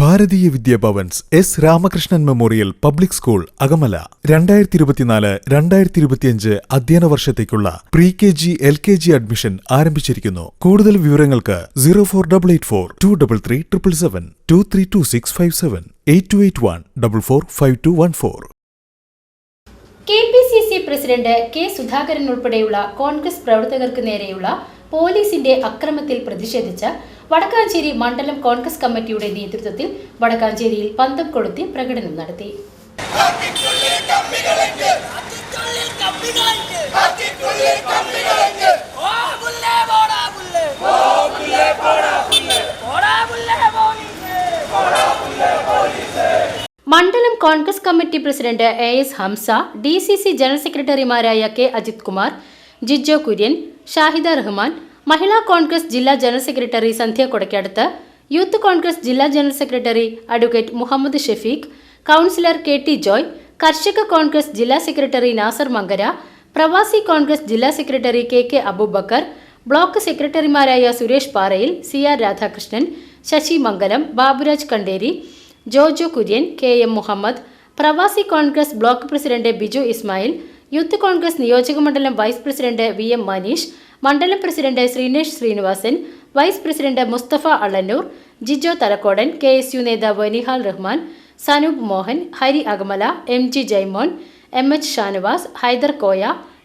Bharatiya Vidyabhavans S Ramakrishnan memorial public school Akamala. രണ്ടായിരത്തി ഇരുപത്തിനാല് രണ്ടായിരത്തി ഇരുപത്തിയഞ്ച് അധ്യയന വർഷത്തേക്കുള്ള pre K G L K G admission ആരംഭിച്ചിരിക്കുന്നു. കൂടുതൽ വിവരങ്ങൾക്ക് zero four double eight four two double three triple seven two three two six five seven eight two eight one double four five two one four. K P C C president K Sudhakaran ഉൾപ്പെടെയുള്ള കോൺഗ്രസ് പ്രവർത്തകർക്ക് നേരെയുള്ള പോലീസിന്റെ അക്രമത്തിൽ പ്രതിഷേധിച്ച് വടക്കാഞ്ചേരി മണ്ഡലം കോൺഗ്രസ് കമ്മിറ്റിയുടെ നേതൃത്വത്തിൽ വടക്കാഞ്ചേരിയിൽ പന്തം കൊളുത്തി പ്രകടനം നടത്തി. മണ്ഡലം Congress committee president A S Hamsa D C C general സെക്രട്ടറിമാരായ കെ അജിത് കുമാർ ജിജോ കുര്യൻ ഷാഹിദ റഹ്മാൻ മഹിളാ കോൺഗ്രസ് ജില്ലാ ജനറൽ സെക്രട്ടറി സന്ധ്യ കൊടക്കടുത്ത് യൂത്ത് കോൺഗ്രസ് ജില്ലാ general secretary advocate Muhammad Shefeeq councillor K T Joy Karshaka Congress ജില്ലാ സെക്രട്ടറി നാസർ മങ്കര പ്രവാസി കോൺഗ്രസ് ജില്ലാ secretary K K Aboobacker block സെക്രട്ടറിമാരായ Suresh Parayil C R Radhakrishnan Sasi Mangalam Baburaj Kanderi Jojo Kurian K M Muhammad Pravasi Congress block president Biju Ismail youth Congress നിയോജകമണ്ഡലം vice president V M Maneesh മണ്ഡലം president Sreenesh Sreenivasan vice president Mustafa Allannoor Jijo Thalakkodan K S U നേതാവ് Nihal Rahman Sanoop Mohan Hari Akamala M G Jaimon M H Shanavas Haidar Koya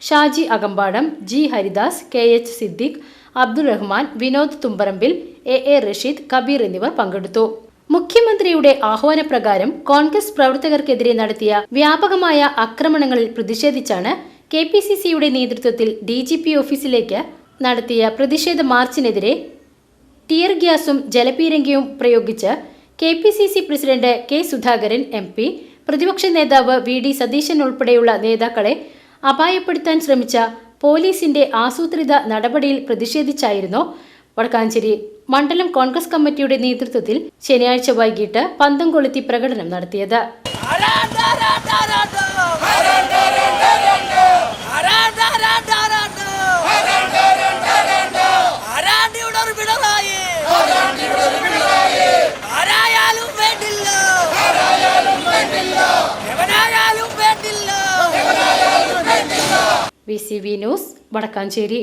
Shaji Akampadam G Haridas K H Siddique Abdul Rahman Vinod Thumbarambil A A Rasheed Kabeer എന്നിവർ പങ്കെടുത്തു. മുഖ്യമന്ത്രിയുടെ ആഹ്വാനപ്രകാരം കോൺഗ്രസ് പ്രവർത്തകർക്കെതിരെ നടത്തിയ വ്യാപകമായ ആക്രമണങ്ങളിൽ പ്രതിഷേധിച്ചാണ് K P C സിയുടെ നേതൃത്വത്തിൽ D G P ഓഫീസിലേക്ക് നടത്തിയ പ്രതിഷേധ മാർച്ചിനെതിരെ ടിയർ ഗ്യാസും ജലപീരങ്കിയും പ്രയോഗിച്ച് K P C C president K Sudhakaran M P പ്രതിപക്ഷ നേതാവ് വി ഡി സതീശൻ ഉൾപ്പെടെയുള്ള നേതാക്കളെ അപായപ്പെടുത്താൻ ശ്രമിച്ച പോലീസിന്റെ ആസൂത്രിത നടപടിയിൽ പ്രതിഷേധിച്ചായിരുന്നു വടക്കാഞ്ചേരി മണ്ഡലം കോൺഗ്രസ് കമ്മിറ്റിയുടെ നേതൃത്വത്തിൽ ശനിയാഴ്ച വൈകിട്ട് പന്തം കൊളുത്തി പ്രകടനം നടത്തിയത് V C V news Vadakkanchery